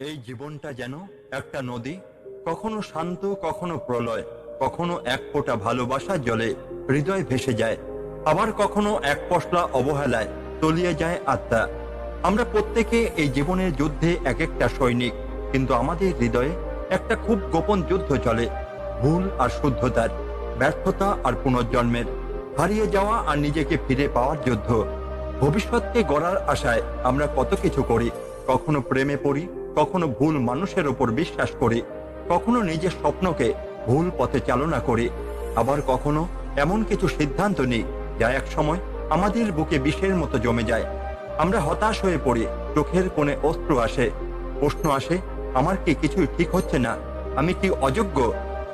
এই জীবনটা যেন একটা নদী, কখনো শান্ত, কখনো প্রলয়, কখনো এক ফোঁটা ভালোবাসা জলে হৃদয় ভেসে যায়, আবার কখনো এক পশলা অবহেলায় তলিয়ে যায় আত্মা। আমরা প্রত্যেকে এই জীবনের যুদ্ধে এক একটা সৈনিক, কিন্তু আমাদের হৃদয়ে একটা খুব গোপন যুদ্ধ চলে, ভুল আর শুদ্ধতার, ব্যর্থতা আর পুনর্জন্মের, হারিয়ে যাওয়া আর নিজেকে ফিরে পাওয়ার যুদ্ধ। ভবিষ্যৎকে গড়ার আশায় আমরা কত কিছু করি, কখনো প্রেমে পড়ি কখনো ভুল মানুষের ওপর বিশ্বাস করি, কখনো নিজের স্বপ্নকে ভুল পথে চালনা করি, আবার কখনো এমন কিছু সিদ্ধান্ত নিই যা এক সময় আমাদের বুকে বিষের মতো জমে যায়। আমরা হতাশ হয়ে পড়ি, চোখের কোণে অস্ত্র আসে, প্রশ্ন আসে, আমার কি কিছুই ঠিক হচ্ছে না? আমি কি অযোগ্য?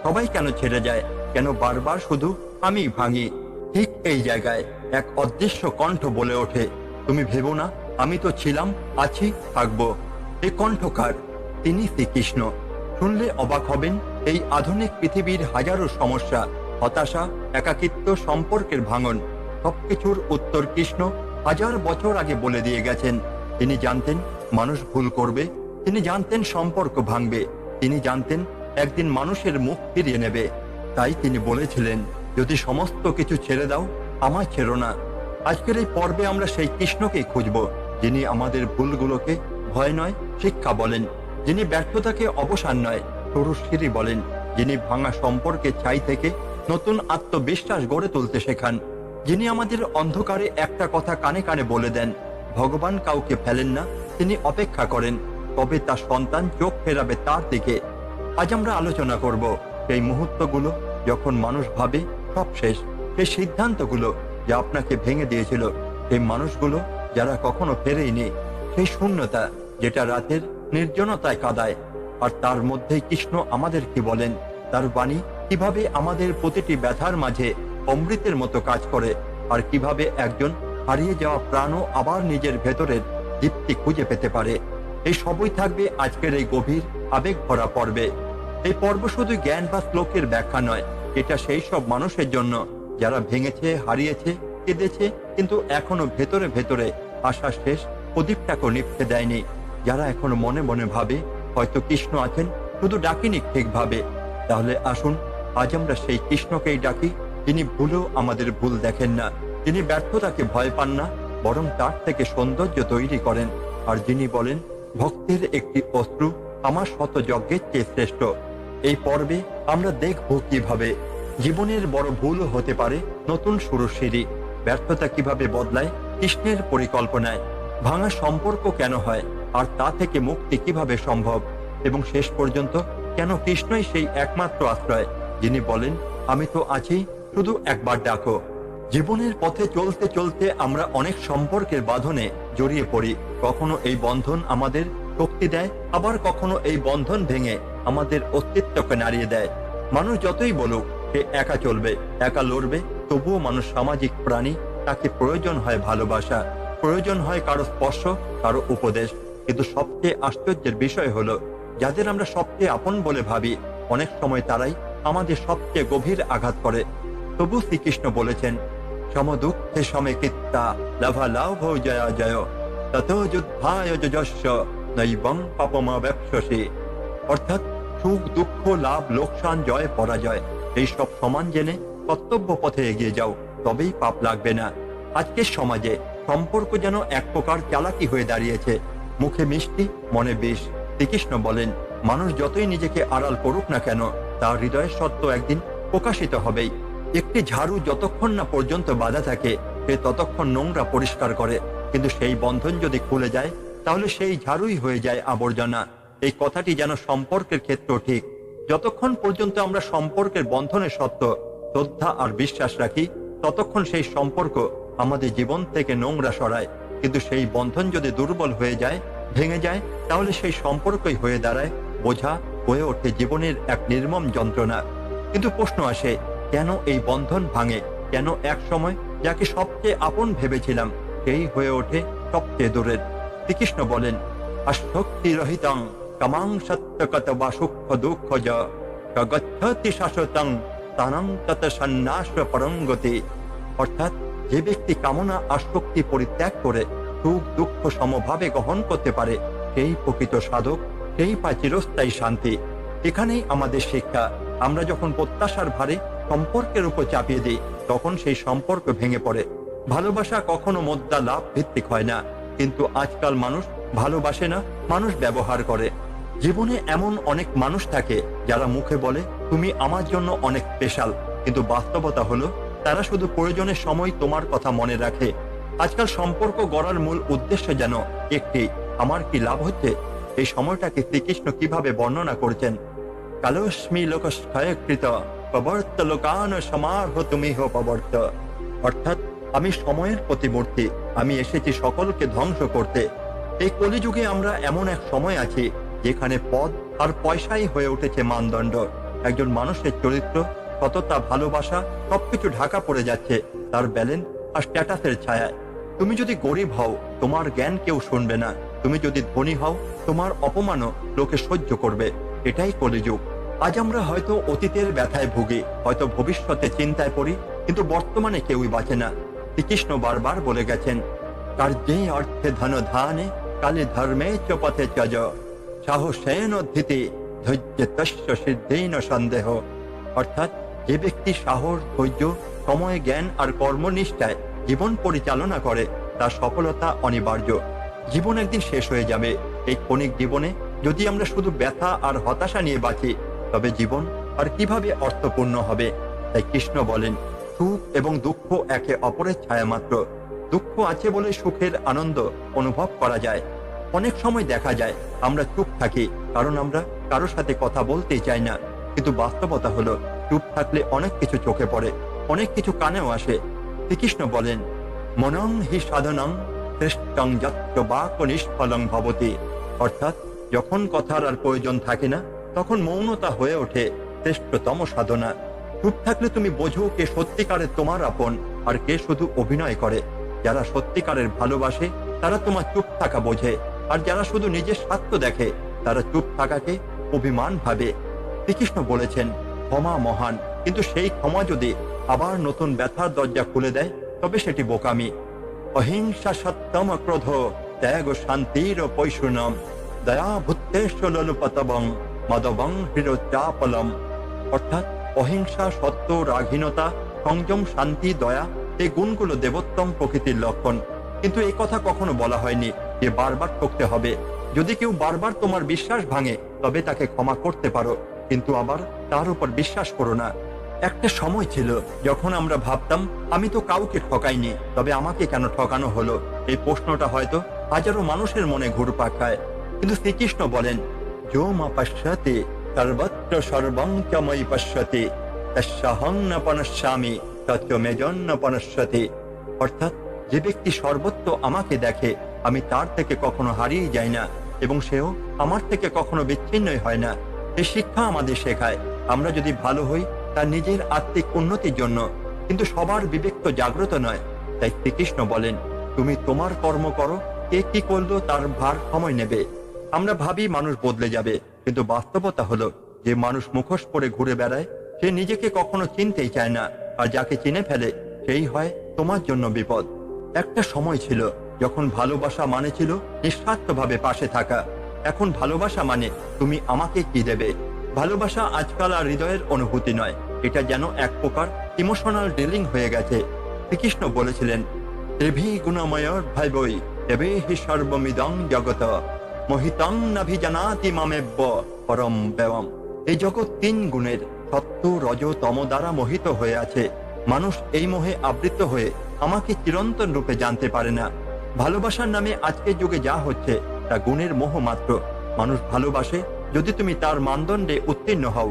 সবাই কেন ছেড়ে যায়? কেন বারবার শুধু আমি ভাঙি? ঠিক এই জায়গায় এক অদৃশ্য কণ্ঠ বলে ওঠে, তুমি ভেবো না, আমি তো ছিলাম, আছি, থাকব। এই কণ্ঠকার, তিনি শ্রীকৃষ্ণ। শুনলে অবাক হবেন এই আধুনিক পৃথিবীর হাজারো সমস্যা, হতাশা, একাকিত্ব, সম্পর্কের ভাঙন। সবকিছুর উত্তর কৃষ্ণ হাজার বছর আগে বলে দিয়ে গেছেন। তিনি জানতেন মানুষ ভুল করবে, তিনি জানতেন সম্পর্ক ভাঙবে, তিনি জানতেন একদিন মানুষের মুখ ফিরিয়ে নেবে। তাই তিনি বলেছিলেন, যদি সমস্ত কিছু ছেড়ে দাও, আমায় ছেড়ো না। আজকের এই পর্বে আমরা সেই কৃষ্ণকেই খুঁজব, যিনি আমাদের ভুলগুলোকে ভয় নয়, শিক্ষা বলেন। যিনি ব্যর্থতাকে অবসান নয় সরু সিঁড়ি বলেন। যিনি ভাঙা সম্পর্কে ছাই থেকে নতুন আত্মবিশ্বাস গড়ে তুলতে শেখান। যিনি আমাদের অন্ধকারে একটা কথা কানে কানে বলে দেন, ভগবান কাউকে ফেলেন না, তিনি অপেক্ষা করেন, তবে তার সন্তান চোখ ফেরাবে তার দিকে। আজ আমরা আলোচনা করব সেই মুহূর্তগুলো যখন মানুষ ভাবে সব শেষ, সেই সিদ্ধান্তগুলো যা আপনাকে ভেঙে দিয়েছিল, সেই মানুষগুলো যারা কখনো ফেরেইনি, সেই শূন্যতা। যেটা রাতের নির্জনতায় কাদায়, আর তার মধ্যেই কৃষ্ণ আমাদের কি বলেন, তার বাণী কীভাবে আমাদের প্রতিটি ব্যথার মাঝে অমৃতের মতো কাজ করে, আর কীভাবে একজন হারিয়ে যাওয়া প্রাণও আবার নিজের ভেতরের দীপ্তি খুঁজে পেতে পারে? এই সবই থাকবে আজকের এই গভীর আবেগ ভরা পর্বে। এই পর্ব শুধু জ্ঞান বা শ্লোকের ব্যাখ্যা নয়, এটা সেই সব মানুষের জন্য, যারা ভেঙেছে, হারিয়েছে, কেঁদেছে, কিন্তু এখনও ভেতরে ভেতরে আশা শেষ প্রদীপটাকে নিপতে দেয়নি। যারা এখনও মনে মনে ভাবে হয়তো কৃষ্ণ আছেন, শুধু ডাকিনি ঠিকভাবে। তাহলে আসুন, আজ আমরা সেই কৃষ্ণকেই ডাকি তিনি ভুলেও আমাদের ভুল দেখেন না। তিনি ব্যর্থতাকে ভয় পান না, বরং তার থেকে সৌন্দর্য তৈরি করেন। আর যিনি বলেন, ভক্তের একটি অস্ত্র আমার শত যজ্ঞের চেয়ে শ্রেষ্ঠ। এই পর্বে আমরা দেখব কীভাবে। জীবনের বড় ভুল হতে পারে নতুন শুরু সিঁড়ি। ব্যর্থতা কীভাবে বদলায় কৃষ্ণের পরিকল্পনায়। ভাঙা সম্পর্ক কেন হয়? আর তা থেকে মুক্তি কীভাবে সম্ভব? এবং শেষ পর্যন্ত, কেন কৃষ্ণই সেই একমাত্র আশ্রয়? যিনি বলেন, আমি তো আছি, শুধু একবার ডাকো। জীবনের পথে চলতে চলতে আমরা অনেক সম্পর্কের বাঁধনে জড়িয়ে পড়ি। কখনো এই বন্ধন আমাদের শক্তি দেয়, আবার কখনো এই বন্ধন ভেঙে আমাদের অস্তিত্বকে নাড়িয়ে দেয়। মানুষ যতই বলুক, সে একা চলবে, একা লড়বে, তবুও মানুষ সামাজিক প্রাণী, তাকে প্রয়োজন হয় ভালোবাসা। প্রয়োজন হয় কারও স্পর্শ, কারও উপদেশ। কিন্তু সবচেয়ে আশ্চর্যের বিষয় হলো, যাদের আমরা সবচেয়ে আপন বলে ভাবি, অনেক সময় তারাই আমাদের সবচেয়ে গভীর আঘাত করে। তবু শ্রীকৃষ্ণ বলেছেন সম দুঃখে সমে কিত্তা লাভা লাভ জয়া জয়, তত যুদ্ধায় নৈবং পাপমা ব্যবসসী অর্থাৎ সুখ, দুঃখ, লাভ, লোকসান, জয়, পরাজয়, এই সব সমান জেনে কর্তব্য পথে এগিয়ে যাও, তবেই পাপ লাগবে না। আজকের সমাজে সম্পর্ক যেন এক প্রকার চালাকি হয়ে দাঁড়িয়েছে মুখে মিষ্টি, মনে বিষ শ্রীকৃষ্ণ বলেন, মানুষ যতই নিজেকে আড়াল করুক না কেন, তার হৃদয়ের সত্য একদিন প্রকাশিত হবেই। একটি ঝাড়ু যতক্ষণ না পর্যন্ত বাধা থাকে, সে ততক্ষণ নোংরা পরিষ্কার করে। কিন্তু সেই বন্ধন যদি খুলে যায়, তাহলে সেই ঝাড়ুই হয়ে যায় আবর্জনা। এই কথাটি যেন সম্পর্কের ক্ষেত্র ঠিক। যতক্ষণ পর্যন্ত আমরা সম্পর্কের বন্ধনে সত্য, শ্রদ্ধা আর বিশ্বাস রাখি, ততক্ষণ সেই সম্পর্ক আমাদের জীবন থেকে নোংরা সরায়। কিন্তু সেই বন্ধন যদি দুর্বল হয়ে যায় ভেঙে যায়, তাহলে সেই সম্পর্কই হয়ে দাঁড়ায় বোঝা হয়ে ওঠে জীবনের এক নির্মম যন্ত্রণা। কিন্তু প্রশ্ন আসে, কেন এই বন্ধন ভাঙে? কেন এক সময় যাকে সবচেয়ে আপন ভেবেছিলাম, সেই হয়ে ওঠে সবচেয়ে দূরের? শ্রীকৃষ্ণ বলেন আসক্তি রহিতং কামাং বা সুখ দুঃখ য গচ্ছতি শাশ্বতং তানং তত সন্ন্যাস পরঙ্গতি অর্থাৎ যে ব্যক্তি কামনা আসক্তি পরিত্যাগ করে সুখ দুঃখ সমভাবে গ্রহণ করতে পারে। সেই প্রকৃত সাধক, সেই পায় চিরস্থায়ী শান্তি। এখানেই আমাদের শিক্ষা, আমরা যখন প্রত্যাশার ভারে সম্পর্কের উপর চাপিয়ে দিই, তখন সেই সম্পর্ক ভেঙে পড়ে। ভালোবাসা কখনো মোদ্দা লাভ ভিত্তিক হয় না, কিন্তু আজকাল মানুষ ভালোবাসে না, মানুষ ব্যবহার করে। জীবনে এমন অনেক মানুষ থাকে, যারা মুখে বলে, তুমি আমার জন্য অনেক স্পেশাল কিন্তু বাস্তবতা হলো, তারা শুধু প্রয়োজনের সময় তোমার কথা মনে রাখে। আজকাল সম্পর্ক গড়ার মূল উদ্দেশ্য যেন একটি। আমার কি লাভ হচ্ছে? এই সময়টাকে শ্রীকৃষ্ণ কীভাবে বর্ণনা করেছেন? কালোস্মি লোকস্কৃত প্রবর্ত লোকান সমার্হ তুমি হো প্রবর্ত অর্থাৎ, আমি সময়ের প্রতিমূর্তি, আমি এসেছি সকলকে ধ্বংস করতে। এই কলিযুগে আমরা এমন এক সময় আছি, যেখানে পদ আর পয়সাই হয়ে উঠেছে মানদণ্ড। একজন মানুষের চরিত্র, সততা, ভালোবাসা, সবকিছু ঢাকা পড়ে যাচ্ছে, তার ব্যালেন্স আর স্ট্যাটাসের ছায়ায়। তুমি যদি গরিব হও, তোমার জ্ঞান কেউ শুনবে না। তুমি যদি ধনী হও, তোমার অপমানও লোকে সহ্য করবে। এটাই কলিযুগ। আজ আমরা হয়তো অতীতের ব্যথায় ভুগি, হয়তো ভবিষ্যতে চিন্তায় পড়ি, কিন্তু বর্তমানে কেউই বাঁচে না। শ্রীকৃষ্ণ বারবার বলে গেছেন, কার্যে অর্থে ধন ধানে, কালে ধর্মে চ পথে চজ সাহসেন ধৃতি ধৈর্য তস্য সিদ্ধেন সন্দেহ। অর্থাৎ যে ব্যক্তি সাহস, ধৈর্য, সময়, জ্ঞান আর কর্মনিষ্ঠায় জীবন পরিচালনা করে তার সফলতা অনিবার্য। জীবন একদিন শেষ হয়ে যাবে। এই ক্ষণিক জীবনে যদি আমরা শুধু ব্যথা আর হতাশা নিয়ে বাঁচি, তবে জীবন আর কীভাবে অর্থপূর্ণ হবে? তাই কৃষ্ণ বলেন, সুখ এবং দুঃখ একে অপরের ছায়া মাত্র। দুঃখ আছে বলে সুখের আনন্দ অনুভব করা যায়। অনেক সময় দেখা যায়, আমরা চুপ থাকি, কারণ আমরা কারোর সাথে কথা বলতেই চাই না। কিন্তু বাস্তবতা হলো, চুপ থাকলে অনেক কিছু চোখে পড়ে, অনেক কিছু কানেও আসে। শ্রীকৃষ্ণ বলেন, মনং হি সাধনং শ্রেষ্ঠং যত্র নিষ্ফলং ভবতি। অর্থাৎ, যখন কথার আর প্রয়োজন থাকে না, তখন মৌনতা হয়ে ওঠে শ্রেষ্ঠতম সাধনা। চুপ থাকলে তুমি বোঝো কে সত্যিকারের তোমার আপন আর কে শুধু অভিনয় করে। যারা সত্যিকারের ভালোবাসে, তারা তোমার চুপ থাকা বোঝে। আর যারা শুধু নিজের স্বার্থ দেখে, তারা চুপ থাকাকে অভিমান ভাবে। শ্রীকৃষ্ণ বলেছেন, ক্ষমা মহান কিন্তু সেই ক্ষমা যদি আবার নতুন ব্যথার দরজা খুলে দেয়, তবে সেটি বোকামি। অহিংসা সত্যম ক্রোধ, ত্যাগ শান্তির পৈশুনম, দয়া ভূতেশ ললুপতবং, মদবং হৃরোচাপলম অর্থাৎ অহিংসা, সত্য রাঘীনতা সংযম, শান্তি, দয়া, এই গুণগুলো দেবোত্তম প্রকৃতির লক্ষণ। কিন্তু এই কথা কখনো বলা হয়নি যে বারবার ঠকতে হবে। যদি কেউ বারবার তোমার বিশ্বাস ভাঙে, তবে তাকে ক্ষমা করতে পারো, কিন্তু আবার তার উপর বিশ্বাস করো না। একটা সময় ছিল যখন আমরা ভাবতাম, আমি তো কাউকে ঠকাইনি, তবে আমাকে কেন ঠকানো হলো? এই প্রশ্নটা হয়তো হাজারো মানুষের মনে ঘুরপাক খায়। কিন্তু শ্রীকৃষ্ণ বলেন যো মা সর্বত্র সর্বং চ ময়ি পশ্যতে তস্যাহং ন পনশ্যতে। অর্থাৎ, যে ব্যক্তি সর্বত্র আমাকে দেখে, আমি তার থেকে কখনো হারিয়ে যাই না, এবং সেও আমার থেকে কখনো বিচ্ছিন্নই হয় না। এই শিক্ষা আমাদের শেখায়। আমরা যদি ভালো হই তার নিজের আত্মিক উন্নতির জন্য, কিন্তু সবার বিবেক তো জাগ্রত নয়। তাই শ্রীকৃষ্ণ বলেন, তুমি তোমার কর্ম করো, কে কি করল তার ভার সময় নেবে। আমরা ভাবি মানুষ বদলে যাবে, কিন্তু বাস্তবতা হলো, যে মানুষ মুখোশ পরে ঘুরে বেড়ায়, সে নিজেকে কখনো চিনতেই চায় না, আর যাকে চিনে ফেলে, সেই হয় তোমার জন্য বিপদ। একটা সময় ছিল, যখন ভালোবাসা মানে ছিল নিঃস্বার্থভাবে পাশে থাকা। এখন ভালোবাসা মানে তুমি আমাকে কি দেবে? ভালোবাসা আজকাল আর হৃদয়ের অনুভূতি নয়। এটা যেন এক প্রকার ইমোশনাল ডিলিং হয়ে গেছে। শ্রীকৃষ্ণ বলেছিলেন, দেবী গুণময়র ভাই বই দেবে হি সর্বমিদং জগত। মোহিতং নাভিজানাতি মামেব্য পরম ব্যবম এই জগৎ তিন গুণের, সত্য, রজ, তম দ্বারা মোহিত হয়ে আছে। মানুষ এই মোহে আবৃত হয়ে আমাকে চিরন্তন রূপে জানতে পারে না। ভালোবাসার নামে আজকের যুগে যা হচ্ছে, তা গুণের মোহ মাত্র। মানুষ ভালোবাসে যদি তুমি তার মানদণ্ডে উত্তীর্ণ হও,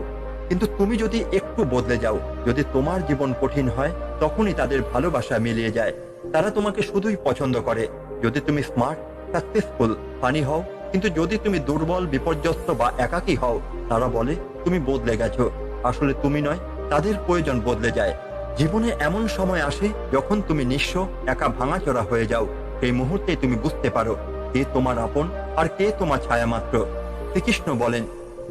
কিন্তু তুমি যদি একটু বদলে যাও, যদি তোমার জীবন কঠিন হয়, তখনই তাদের ভালোবাসা মিলিয়ে যায়। তারা তোমাকে শুধুই পছন্দ করে। যদি তুমি স্মার্ট, সাকসেসফুল, ফানি হও, কিন্তু যদি তুমি দুর্বল, বিপর্যস্ত বা একাকী হও, তারা বলে, তুমি বদলে গেছো। আসলে তুমি নয়, তাদের প্রয়োজন বদলে যায়। জীবনে এমন সময় আসে যখন তুমি নিঃস্ব, একা ভাঙাচোরা হয়ে যাও। সেই মুহূর্তে তুমি বুঝতে পারো, কে তোমার আপন আর কে তোমার ছায়া মাত্র। শ্রীকৃষ্ণ বলেন,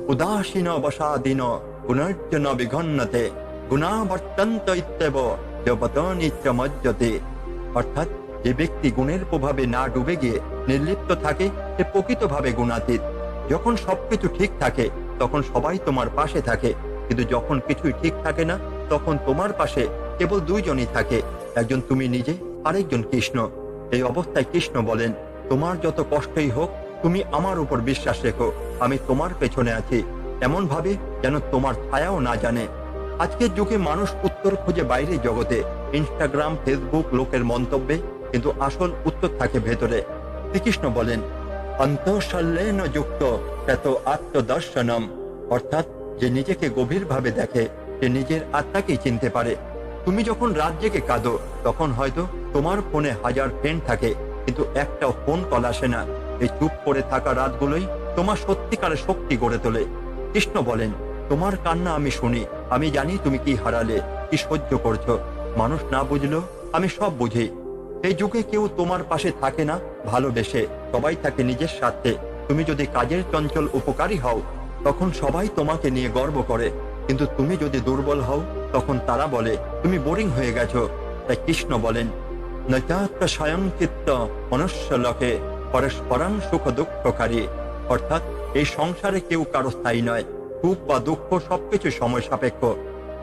উদাসীন অবসাদীন পুনর্জন বিঘন্নতে গুণাবর্তন্ত ইত্যেব দেবতনিচ্চ মজ্জতে। অর্থাৎ, যে ব্যক্তি গুণের প্রভাবে না ডুবে গিয়ে নির্লিপ্ত থাকে, সে প্রকৃতভাবে গুণাতীত। যখন সবকিছু ঠিক থাকে, তখন সবাই তোমার পাশে থাকে। কিন্তু যখন কিছুই ঠিক থাকে না, তখন তোমার পাশে কেবল দুইজনই থাকে। একজন তুমি নিজে, আরেকজন কৃষ্ণ। এই অবস্থায় কৃষ্ণ বলেন, তোমার যত কষ্টই হোক তুমি আমার উপর বিশ্বাস রেখো। আমি তোমার পেছনে আছি। এমন ভাবে যেন তোমার ছায়াও না জানে। আজকের যুগে মানুষ উত্তর খুঁজে বাইরে জগতে। ইনস্টাগ্রাম, ফেসবুক লোকের মন্তব্যে কিন্তু আসল উত্তর থাকে ভেতরে। শ্রীকৃষ্ণ বলেন, অন্তঃসল্লেন যুক্ত এত আত্মদর্শনম। অর্থাৎ যে নিজেকে গভীরভাবে দেখে, সে নিজের আত্মাকেই চিনতে পারে। তুমি যখন রাত জেগে কাঁদো, তখন হয়তো তোমার ফোনে হাজার ফ্রেন্ড থাকে, কিন্তু একটাও ফোন কল আসে না। এই চুপ করে থাকা রাতগুলোই তোমার সত্যিকারের শক্তি গড়ে তোলে। কৃষ্ণ বলেন, তোমার কান্না আমি শুনি। আমি জানি তুমি কি হারালে, কি সহ্য করছ। মানুষ না বুঝলেও আমি সব বুঝি। এই যুগে কেউ তোমার পাশে থাকে না, ভালোবেসে। সবাই থাকে নিজের স্বার্থে। তুমি যদি কাজের চঞ্চল উপকারী হও, তখন সবাই তোমাকে নিয়ে গর্ব করে। কিন্তু তুমি যদি দুর্বল হও, তখন তারা বলে, তুমি বোরিং হয়ে গেছো। তাই কৃষ্ণ বলেন নৈতাত্ম স্বয়ং চিত্ত মনুষ্য লোকে পরস্পরাং সুখ দুঃখকারী অর্থাৎ, এই সংসারে কেউ কারও স্থায়ী নয়। সুখ বা দুঃখ সবকিছু সময় সাপেক্ষ।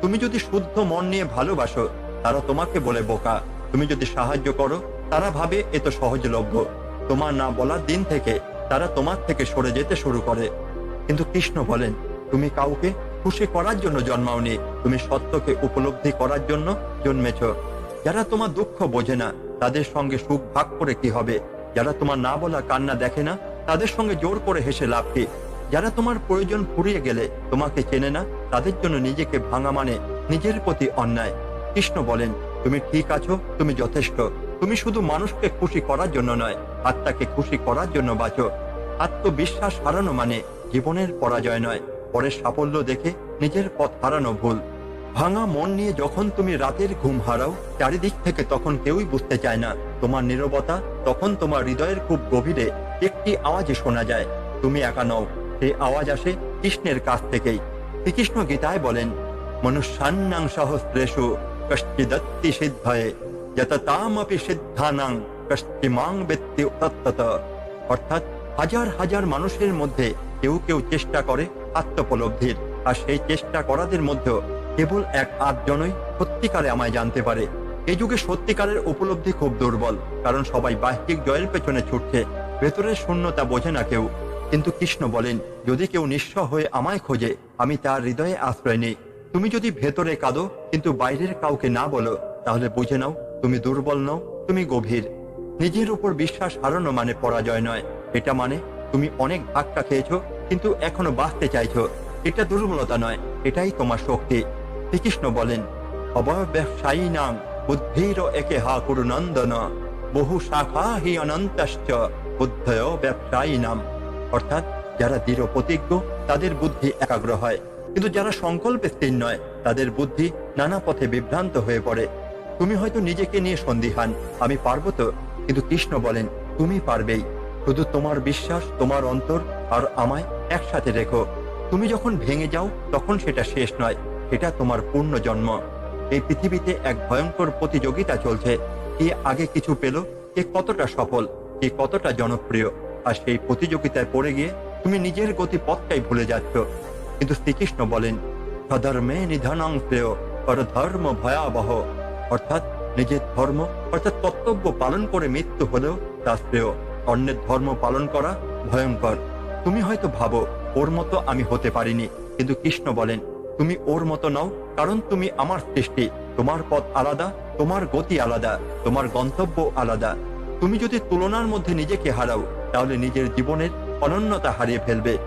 তুমি যদি শুদ্ধ মন নিয়ে ভালোবাসো, তারা তোমাকে বলে বোকা। তুমি যদি সাহায্য করো, তারা ভাবে এ তো সহজলভ্য। তোমার না বলার দিন থেকে তারা তোমার থেকে সরে যেতে শুরু করে। কিন্তু কৃষ্ণ বলেন, তুমি কাউকে খুশি করার জন্য জন্মাওনি। তুমি সত্যকে উপলব্ধি করার জন্য জন্মেছ। যারা তোমার দুঃখ বোঝে না, তাদের সঙ্গে সুখ ভাগ করে কি হবে? যারা তোমার না বলা কান্না দেখে না, তাদের সঙ্গে জোর করে হেসে লাভ কি? যারা তোমার প্রয়োজন ফুরিয়ে গেলে তোমাকে চেনে না, তাদের জন্য নিজেকে ভাঙা মানে নিজের প্রতি অন্যায়। কৃষ্ণ বলেন, তুমি ঠিক আছো, তুমি যথেষ্ট। তুমি শুধু মানুষকে খুশি করার জন্য নয়, আত্মাকে খুশি করার জন্য বাঁচো। আত্মবিশ্বাস হারানো মানে জীবনের পরাজয় নয়, পরের সাফল্য দেখে নিজের পথ হারানো ভুল। ভাঙা মন নিয়ে যখন তুমি রাতের ঘুম হারাও, চারিদিক থেকে তখন কেউই বুঝতে চায় না। তোমার নীরবতা, তখন তোমার হৃদয়ের খুব গভীরে একটি আওয়াজে শোনা যায়, তুমি একা নও। সেই আওয়াজ আসে কৃষ্ণের কাছ থেকেই। শ্রীকৃষ্ণ গীতায় বলেন, মনুষ্যান্নাং সহস্রেষু কষ্টিদত্তি সিদ্ধয়ে যত তামপি সিদ্ধানাং কষ্টিমাং ব্যক্তি তত্তত অর্থাৎ হাজার হাজার মানুষের মধ্যে কেউ কেউ চেষ্টা করে আত্মপলব্ধির, আর সেই চেষ্টা করাদের মধ্যেও কেবল এক আটজনই সত্যিকারে আমায় জানতে পারে। এই যুগে সত্যিকারের উপলব্ধি খুব দুর্বল, কারণ সবাই বাহ্যিক জয়ের পেছনে ছুটছে, ভেতরের শূন্যতা বোঝে না কেউ। কিন্তু কৃষ্ণ বলেন, যদি কেউ নিঃস্ব হয়ে আমায় খোঁজে, আমি তার হৃদয়ে আশ্রয় নেই। তুমি যদি ভেতরে কাঁদো, কিন্তু বাইরের কাউকে না বলো, তাহলে বুঝে নাও, তুমি দুর্বল নও, তুমি গভীর। নিজের উপর বিশ্বাস হারানো মানে পরাজয় নয়। এটা মানে তুমি অনেক ধাক্কা খেয়েছো, কিন্তু এখনও বাঁচতে চাইছো। এটা দুর্বলতা নয়, এটাই তোমার শক্তি। শ্রীকৃষ্ণ বলেন অবয় ব্যবসায়ী নাম বুদ্ধির একে হা কুরু নন্দন, বহু শাখা হি অনন্তশ্চ, বুদ্ধয় ব্যবসায়ী নাম। অর্থাৎ যারা দৃঢ় প্রতিজ্ঞ, তাদের বুদ্ধি একাগ্র হয়। কিন্তু যারা সংকল্পে স্থির নয়, তাদের বুদ্ধি নানা পথে বিভ্রান্ত হয়ে পড়ে। তুমি হয়তো নিজেকে নিয়ে সন্দিহান আমি পারব তো? কিন্তু কৃষ্ণ বলেন, তুমি পারবেই। শুধু তোমার বিশ্বাস, তোমার অন্তর আর আমায় একসাথে রেখো। তুমি যখন ভেঙে যাও, তখন সেটা শেষ নয়। সেটা তোমার পূর্ণ জন্ম। এই পৃথিবীতে এক ভয়ঙ্কর প্রতিযোগিতা চলছে। কে আগে কিছু পেল, কে কতটা সফল, কে কতটা জনপ্রিয়। আর সেই প্রতিযোগিতায় পড়ে গিয়ে তুমি নিজের গতি পথটাই ভুলে যাচ্ছ। কিন্তু শ্রীকৃষ্ণ বলেন, সধর্মে নিধনাং শ্রেয় পরধর্ম ভয়াবহ। অর্থাৎ নিজের ধর্ম, অর্থাৎ কর্তব্য পালন করে মৃত্যু হলেও তা শ্রেয়। অন্যের ধর্ম পালন করা ভয়ঙ্কর। তুমি হয়তো ভাবো, ওর মতো আমি হতে পারিনি। কিন্তু কৃষ্ণ বলেন তুমি ওর মতো নও, কারণ তুমি আমার সৃষ্টি। তোমার পথ আলাদা, তোমার গতি আলাদা, তোমার গন্তব্য আলাদা। তুমি যদি তুলনার মধ্যে নিজেকে হারাও, তাহলে নিজের জীবনের অনন্যতা হারিয়ে ফেলবে।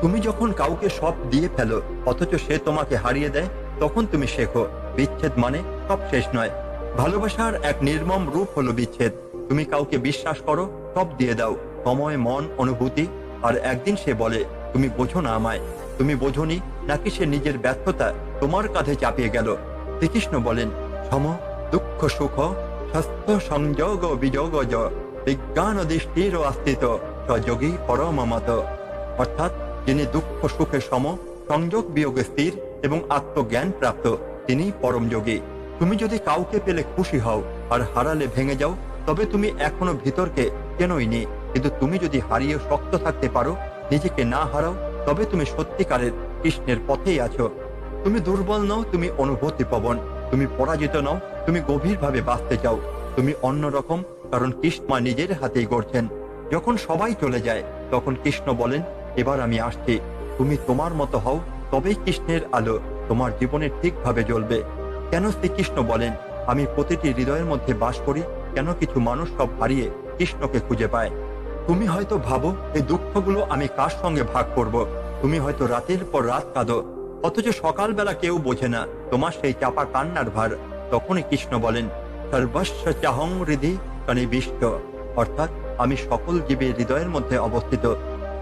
তুমি যখন কাউকে সব দিয়ে ফেলো, অথচ সে তোমাকে হারিয়ে দেয়, তখন তুমি শেখো, বিচ্ছেদ মানে সব শেষ নয়। ভালোবাসার এক নির্মম রূপ হলো বিচ্ছেদ। তুমি কাউকে বিশ্বাস করো, সব দিয়ে দাও। সময়, মন, অনুভূতি, আর একদিন সে বলে, তুমি বোঝো না আমায়। তুমি বোঝনি নাকি সে নিজের ব্যর্থতা তোমার কাঁধে চাপিয়ে গেল? শ্রীকৃষ্ণ বলেন, সম, দুঃখ, সুখ, স্বাস্থ্য, সংযোগ, বিযোগ বিজ্ঞান, দৃষ্টির আস্থিত সযোগী পরম মত। অর্থাৎ যিনি দুঃখ, সুখে সম, সংযোগ, বিয়োগে, স্থির এবং আত্মজ্ঞান প্রাপ্ত, তিনি পরম যোগী। তুমি যদি কাউকে পেলে খুশি হও আর হারালে ভেঙে যাও, তবে তুমি এখনও ভিতরকে কেনই নি? কিন্তু তুমি যদি হারিয়ে শক্ত থাকতে পারো, নিজেকে না হারাও তবে তুমি সত্যিকারের কৃষ্ণের পথেই আছো। তুমি দুর্বল নও, তুমি অনুভূতি পবন তুমি পরাজিত নও, তুমি গভীরভাবে বাঁচতে চাও। তুমি অন্যরকম কারণ কৃষ্ণ নিজের হাতেই গড়ছেন। যখন সবাই চলে যায়, তখন কৃষ্ণ বলেন, এবার আমি আসছি। তুমি তোমার মতো হও, তবেই কৃষ্ণের আলো তোমার জীবনে ঠিকভাবে জ্বলবে। কেন শ্রীকৃষ্ণ বলেন, আমি প্রতিটি হৃদয়ের মধ্যে বাস করি, কেন কিছু মানুষ সব হারিয়ে কৃষ্ণকে খুঁজে পায়? তুমি হয়তো ভাবো, এই দুঃখগুলো আমি কার সঙ্গে ভাগ করব। তুমি হয়তো রাতের পর রাত কাঁদো। অথচ সকালবেলা কেউ বোঝে না, তোমার সেই চাপা কান্নার ভার। তখনই কৃষ্ণ বলেন, সর্বস্ব চাহং হৃদি কনিবিষ্ট অর্থাৎ আমি সকল জীবের হৃদয়ের মধ্যে অবস্থিত।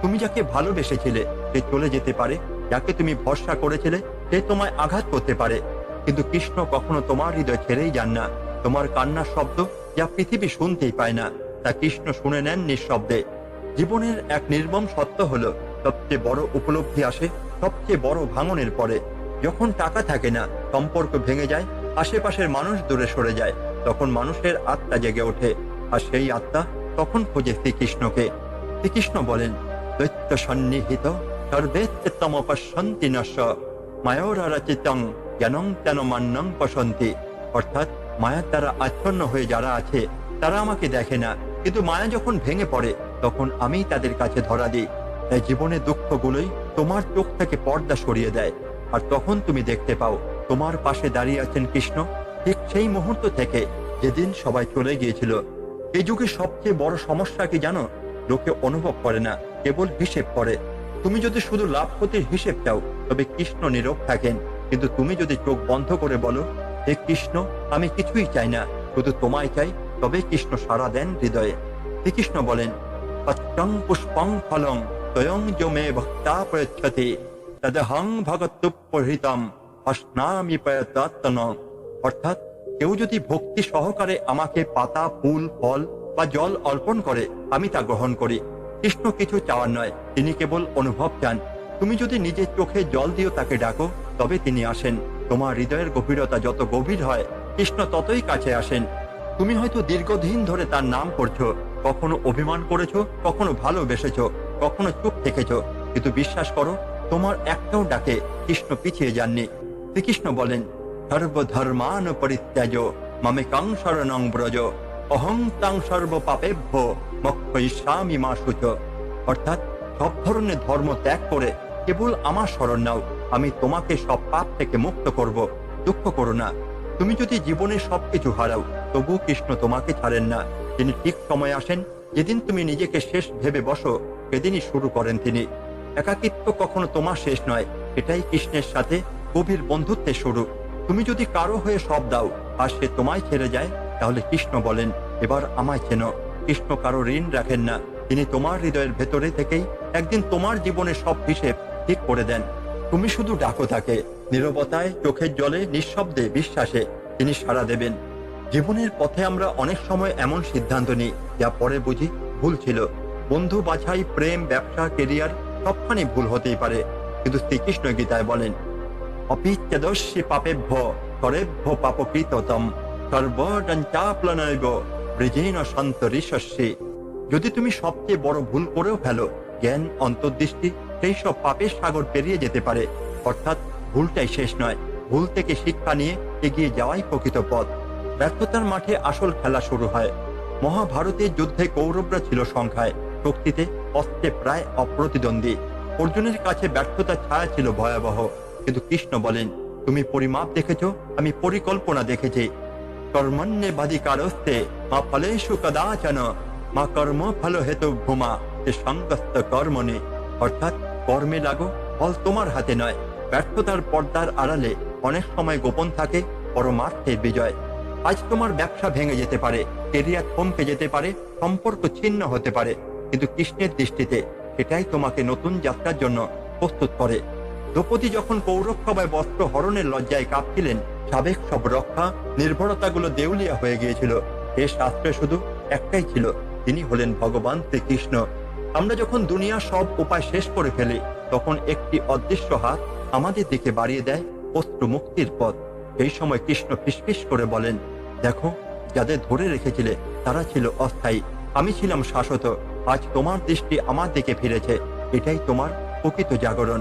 তুমি যাকে ভালোবেসেছিলে, সে চলে যেতে পারে। যাকে তুমি ভরসা করেছিলে, সে তোমায় আঘাত করতে পারে। কিন্তু কৃষ্ণ কখনো তোমার হৃদয় ছেড়েই যান না। তোমার কান্নার শব্দ যা পৃথিবী শুনতেই পায় না। তা কৃষ্ণ শুনে নেন নিঃশব্দে। জীবনের এক নির্মম সত্য হলো, সবচেয়ে বড় উপলব্ধি আসে সবচেয়ে বড় ভাঙনের পরে। যখন টাকা থাকে না, সম্পর্ক ভেঙে যায়, আশেপাশের মানুষ দূরে সরে যায়, তখন মানুষের আত্মা জেগে ওঠে। আর সেই আত্মা তখন খোঁজে শ্রীকৃষ্ণকে। শ্রীকৃষ্ণ বলেন, দৈত্য সন্নিহিত সর্বেত্তম পশ্যন্তি নশ মায়োরাচিতং জ্ঞানং তেন মান্যং পশন্তি। অর্থাৎ, মায়ার দ্বারা আচ্ছন্ন হয়ে যারা আছে, তারা আমাকে দেখে না। কিন্তু মায়া যখন ভেঙে পড়ে, তখন আমি তাদের কাছে ধরা দিই। তাই জীবনের দুঃখগুলোই তোমার চোখ থেকে পর্দা সরিয়ে দেয়। আর তখন তুমি দেখতে পাও, তোমার পাশে দাঁড়িয়ে আছেন কৃষ্ণ। ঠিক সেই মুহূর্ত থেকে যেদিন সবাই চলে গিয়েছিল, এই যুগে সবচেয়ে বড় সমস্যা কি জানো? লোকে অনুভব করে না, কেবল হিসেব করে। তুমি যদি শুধু লাভ ক্ষতির হিসেব চাও, তবে কৃষ্ণ নীরব থাকেন। কিন্তু তুমি যদি চোখ বন্ধ করে বলো, হে কৃষ্ণ, আমি কিছুই চাই না, শুধু তোমায় চাই তবে কৃষ্ণ সারা দেন হৃদয়ে। শ্রীকৃষ্ণ বলেন, পত্রং পুষ্পং ফলং স্বয়ং জমে ভক্তা প্রয়চ্ছতে, তদহং ভগতুপরিতম অস্নামি প্রয়তাত্তন। অর্থাৎ কেউ যদি ভক্তি সহকারে আমাকে পাতা, ফুল, ফল বা জল অর্পণ করে, আমি তা গ্রহণ করি। কৃষ্ণ কিছু চাওয়ার নয়, তিনি কেবল অনুভব চান। তুমি যদি নিজের চোখে জল দিও তাকে ডাকো, তবে তিনি আসেন। তোমার হৃদয়ের গভীরতা যত গভীর হয়, কৃষ্ণ ততই কাছে আসেন। তুমি হয়তো দীর্ঘদিন ধরে তার নাম করছ, কখনো অভিমান করেছ, কখনো ভালোবেসেছো, কখনো চুপ থেকেছো। কিন্তু বিশ্বাস করো, তোমার একটাও ডাকে কৃষ্ণ পিছিয়ে যাননি। শ্রীকৃষ্ণ বলেন সর্বধর্মান পরিত্যাজ মামে কাং শরণং ব্রজ, অহং তাং সর্ব পাপেভ্য মক্ষয়িষ্যামি মা সুচ। অর্থাৎ, সব ধরনের ধর্ম ত্যাগ করে কেবল আমার শরণ নাও, আমি তোমাকে সব পাপ থেকে মুক্ত করব, দুঃখ করো না। তুমি যদি জীবনে সবকিছু হারাও তবু কৃষ্ণ তোমাকে ছাড়েন না। তিনি ঠিক সময় আসেন। যেদিন তুমি নিজেকে শেষ ভেবে বসো, সেদিনই শুরু করেন তিনি। একাকিত্ব কখনো তোমার শেষ নয়। এটাই কৃষ্ণের সাথে গভীর বন্ধুত্বের শুরু। তুমি যদি কারও হয়ে সব দাও আর সে তোমায় ছেড়ে যায়, তাহলে কৃষ্ণ বলেন, এবার আমায় চেনো। কৃষ্ণ কারও ঋণ রাখেন না। তিনি তোমার হৃদয়ের ভেতরে থেকেই একদিন তোমার জীবনের সব হিসেব ঠিক করে দেন। তুমি শুধু ডাকো তাকে। নিরবতায় চোখের জলে, নিঃশব্দে, বিশ্বাসে তিনি সাড়া দেবেন। জীবনের পথে আমরা অনেক সময় এমন সিদ্ধান্ত নিই, যা পরে বুঝি ভুল ছিল। বন্ধু বাছাই, প্রেম, ব্যবসা কেরিয়ার সবখানে ভুল হতেই পারে। কিন্তু শ্রীকৃষ্ণ গীতায় বলেন, অপিচ্ছেদস্যি পাপেভ্য করেভ্য পাপকৃততম সর্বডঞ্চাপ্লনৈব ব্রিজেন সন্ত ঋষস্যি যদি তুমি সবচেয়ে বড় ভুল করেও ফেলো, জ্ঞান, অন্তর্দৃষ্টি, সেই সব পাপের সাগর পেরিয়ে যেতে পারে। অর্থাৎ ভুলটাই শেষ নয়। ভুল থেকে শিক্ষা নিয়ে এগিয়ে যাওয়াই প্রকৃত পথ। ব্যর্থতার মাঠে আসল খেলা শুরু হয়। মহাভারতের যুদ্ধে কৌরবরা ছিল সংখ্যায়, শক্তিতে অস্ত্রে প্রায় অপ্রতিদ্বন্দ্বী। অর্জুনের কাছে ব্যর্থতার ছায়া ছিল ভয়াবহ। কিন্তু কৃষ্ণ বলেন, তুমি পরিমাপ দেখেছ, আমি পরিকল্পনা দেখেছি। কর্মণ্যে বাধিকারস্তে মা ফলেষু কদাচন, মা কর্ম ফল হেতু ভূমা সে সঙ্গস্ত কর্মণে। অর্থাৎ কর্মে লাগো, ফল তোমার হাতে নয়। ব্যর্থতার পর্দার আড়ালে অনেক সময় গোপন থাকে পরমার্থের বিজয়। আজ তোমার ব্যবসা ভেঙে যেতে পারে, কেরিয়ার থমকে যেতে পারে, সম্পর্ক ছিন্ন হতে পারে, কিন্তু কৃষ্ণের দৃষ্টিতে সেটাই তোমাকে নতুন যাত্রার জন্য প্রস্তুত করে। দ্রৌপদী যখন কৌরব বস্ত্র হরণের লজ্জায় কাঁপছিলেন, সাবেক সব রক্ষা নির্ভরতাগুলো দেউলিয়া হয়ে গিয়েছিল। এর শাস্ত্রে শুধু একটাই ছিল, তিনি হলেন ভগবান শ্রীকৃষ্ণ। আমরা যখন দুনিয়ার সব উপায় শেষ করে ফেলি, তখন একটি অদৃশ্য হাত আমাদের দিকে বাড়িয়ে দেয় অস্ত্র মুক্তির পথ। এই সময় কৃষ্ণ ফিসফিস করে বলেন, দেখো, যাদের ধরে রেখেছিলে, তারা ছিল অস্থায়ী। আমি ছিলাম শাশ্বত। আজ তোমার দৃষ্টি আমার দিকে ফিরেছে। এটাই তোমার প্রকৃত জাগরণ।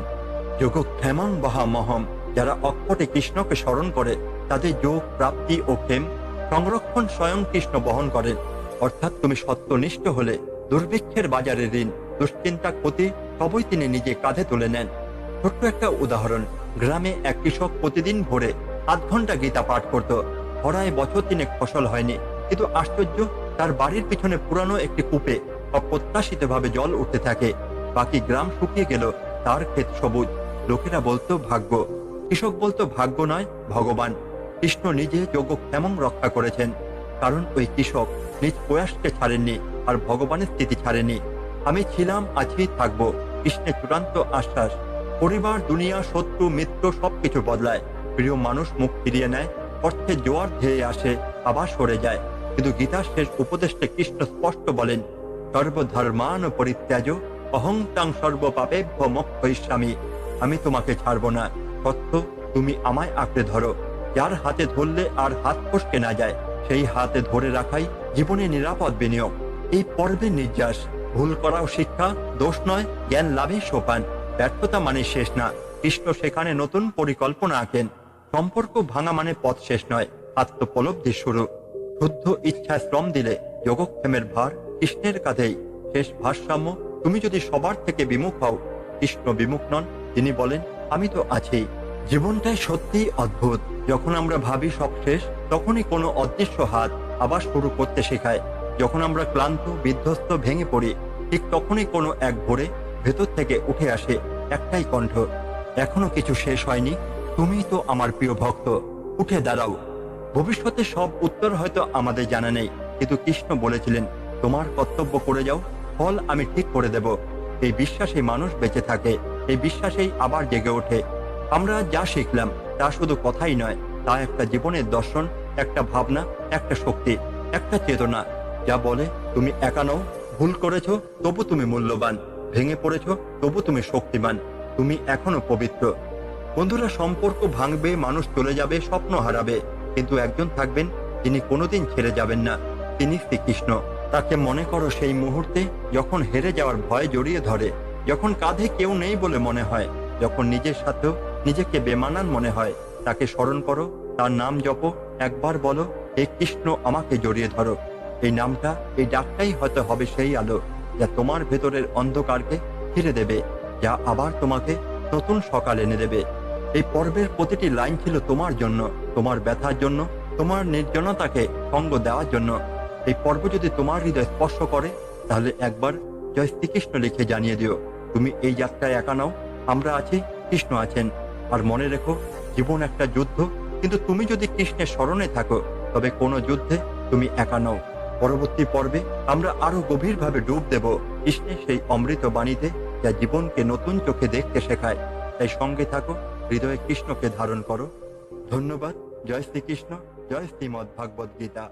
যোগ ক্ষেমং বহা মহম যারা অক্ষটে কৃষ্ণকে স্মরণ করে, তাদের যোগ, প্রাপ্তি ও ক্ষেম সংরক্ষণ স্বয়ং কৃষ্ণ বহন করেন অর্থাৎ তুমি সত্যনিষ্ঠ হলে, দুর্ভিক্ষের বাজারে ঋণ, দুশ্চিন্তা, ক্ষতি সবই তিনি নিজে কাঁধে তুলে নেন। ছোট্ট একটা উদাহরণ। গ্রামে এক কৃষক প্রতিদিন ভোরে আধ ঘণ্টা গীতা পাঠ করত। খরায় বছর তিনেক ফসল হয়নি। কিন্তু আশ্চর্য, তার বাড়ির পিছনে পুরানো একটি কূপে অপ্রত্যাশিত ভাবে জল উঠতে থাকে। বাকি গ্রাম শুকিয়ে গেল, তার ক্ষেত সবুজ। লোকেরা বলতো, ভাগ্য। কৃষক বলতো, ভাগ্য নয়, ভগবান। কৃষ্ণ নিজে যোগ্য কেমন রক্ষা করেছেন। কারণ ওই কৃষক নিজ প্রয়াসকে ছাড়েননি আর ভগবানের স্থিতি ছাড়েনি আমি ছিলাম, আছি, থাকব। কৃষ্ণের চূড়ান্ত আশ্বাস। পরিবার, দুনিয়া, শত্রু, মিত্র সবকিছু বদলায়। প্রিয় মানুষ মুখ ফিরিয়ে নেয়, অর্থে জোয়ার ধেয়ে আসে, আবার সরে যায়। কিন্তু গীতার শেষ উপদেশে কৃষ্ণ স্পষ্ট বলেন, সর্বধর্মান পরিত্যাজ, অহংতাং সর্বপাপেভ্য মোক্ষয়িষ্যামি। আমি তোমাকে ছাড়বো না। সত্য তুমি আমায় আঁকড়ে ধরো। যার হাতে ধরলে আর হাত ফসকে না যায়, সেই হাতে ধরে রাখাই জীবনে নিরাপদ বিনিয়োগ। এই পর্বের নির্যাস, ভুল করাও শিক্ষা, দোষ নয়, জ্ঞান লাভে সোপান। ব্যর্থতা মানে শেষ না। কৃষ্ণ সেখানে নতুন পরিকল্পনা আঁকেন। সম্পর্ক ভাঙা মানে পথ শেষ নয়, আত্মপলব্ধি শুরু। শুদ্ধ ইচ্ছা শ্রম দিলে যোগক্ষেমের ভার কৃষ্ণের কাঁধেই। শেষ ভারসাম্য, তুমি যদি সবার থেকে বিমুখ হও, কৃষ্ণ বিমুখ নন, তিনি বলেন, আমি তো আছি। জীবনটাই সত্যিই অদ্ভুত। যখন আমরা ভাবি সব শেষ, তখনই কোনো অদৃশ্য হাত আবার শুরু করতে শেখায়। যখন আমরা ক্লান্ত, বিধ্বস্ত, ভেঙে পড়ি, ঠিক তখনই কোনো এক ভোরে ভেতর থেকে উঠে আসে একটাই কণ্ঠ, এখনও কিছু শেষ হয়নি? তুমিই তো আমার প্রিয় ভক্ত। উঠে দাঁড়াও। ভবিষ্যতে সব উত্তর হয়তো আমাদের জানা নেই। কিন্তু কৃষ্ণ বলেছিলেন, তোমার কর্তব্য করে যাও, ফল আমি ঠিক করে দেব। এই বিশ্বাসে মানুষ বেঁচে থাকে, এই বিশ্বাসেই আবার জেগে ওঠে। আমরা যা শিখলাম, তা শুধু কথাই নয়, তা একটা জীবনের দর্শন, একটা ভাবনা, একটা শক্তি, একটা চেতনা। যা বলে, তুমি একা নও, ভুল করেছ, তবু তুমি মূল্যবান। ভেঙে পড়েছ, তবু তুমি শক্তিমান। তুমি এখনও পবিত্র। বন্ধুরা, সম্পর্ক ভাঙবে, মানুষ চলে যাবে, স্বপ্ন হারাবে। কিন্তু একজন থাকবেন যিনি কোনোদিন ছেড়ে যাবেন না, তিনি শ্রীকৃষ্ণ। তাকে মনে করো সেই মুহূর্তে যখন হেরে যাওয়ার ভয় জড়িয়ে ধরে, যখন কাঁধে কেউ নেই বলে মনে হয়, যখন নিজের সাথেও নিজেকে বেমানান মনে হয়, তাকে স্মরণ করো, তার নাম জপো, একবার বলো, হে কৃষ্ণ, আমাকে জড়িয়ে ধরো। এই নামটা, এই ডাকটাই হয়তো হবে সেই আলো, যা তোমার ভেতরের অন্ধকারকে ফিরে দেবে, যা আবার তোমাকে নতুন সকাল এনে দেবে। এই পর্বের প্রতিটি লাইন ছিল তোমার জন্য, তোমার ব্যথার জন্য, তোমার নির্জনতাকে সঙ্গ দেওয়ার জন্য। এই পর্ব যদি তোমার হৃদয় স্পর্শ করে, তাহলে একবার জয় শ্রীকৃষ্ণ লিখে জানিয়ে দিও। তুমি এই যাত্রায় একা নাও, আমরা আছি, কৃষ্ণ আছেন। আর মনে রেখো, জীবন একটা যুদ্ধ, কিন্তু তুমি যদি কৃষ্ণের স্মরণে থাকো, তবে কোনো যুদ্ধে তুমি একা নও। পরবর্তী পর্বে আমরা আরও গভীরভাবে ডুব দেব কৃষ্ণের সেই অমৃত বাণীতে, যা জীবনকে নতুন চোখে দেখতে শেখায়। তাই সঙ্গে থাকো হৃদয়ে কৃষ্ণকে ধারণ করো। ধন্যবাদ। জয় শ্রীকৃষ্ণ। জয় শ্রীমদ ভাগবত গীতা।